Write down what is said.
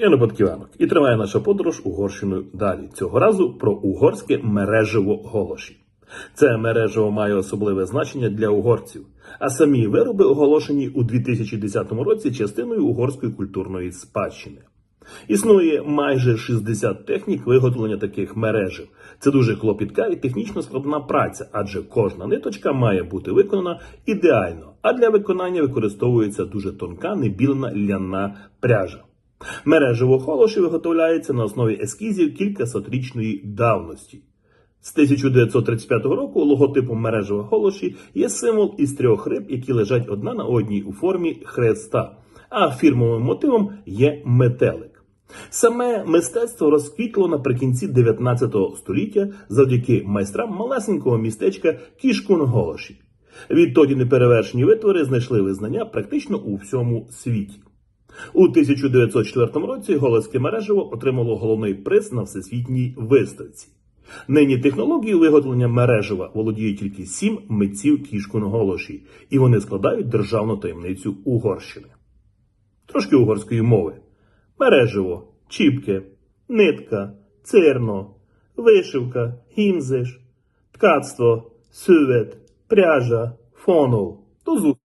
Я Батківанок і триває наша подорож Угорщиною далі. Цього разу про угорське мережево голоші. Це мережево має особливе значення для угорців, а самі вироби оголошені у 2010 році частиною угорської культурної спадщини. Існує майже 60 технік виготовлення таких мережів. Це дуже клопітка і технічно складна праця, адже кожна ниточка має бути виконана ідеально, а для виконання використовується дуже тонка небілена ляна пряжа. Мережево холоші виготовляється на основі ескізів кількасотрічної давності. З 1935 року логотипом мережево холоші є символ із трьох риб, які лежать одна на одній у формі хреста, а фірмовим мотивом є метелик. Саме мистецтво розквітло наприкінці 19 століття завдяки майстрам малесенького містечка Кішкун-Голоші. Відтоді неперевершені витвори знайшли визнання практично у всьому світі. У 1904 році Голецьке мережево отримало головний приз на всесвітній виставці. Нині технологією виготовлення мережева володіє тільки сім митців Кішкун-Голоші, і вони складають державну таємницю Угорщини. Трошки угорської мови. Мережево, чіпки, нитка, цирно, вишивка, гімзиш, ткацтво, сювет, пряжа, фонол. До зустрічі!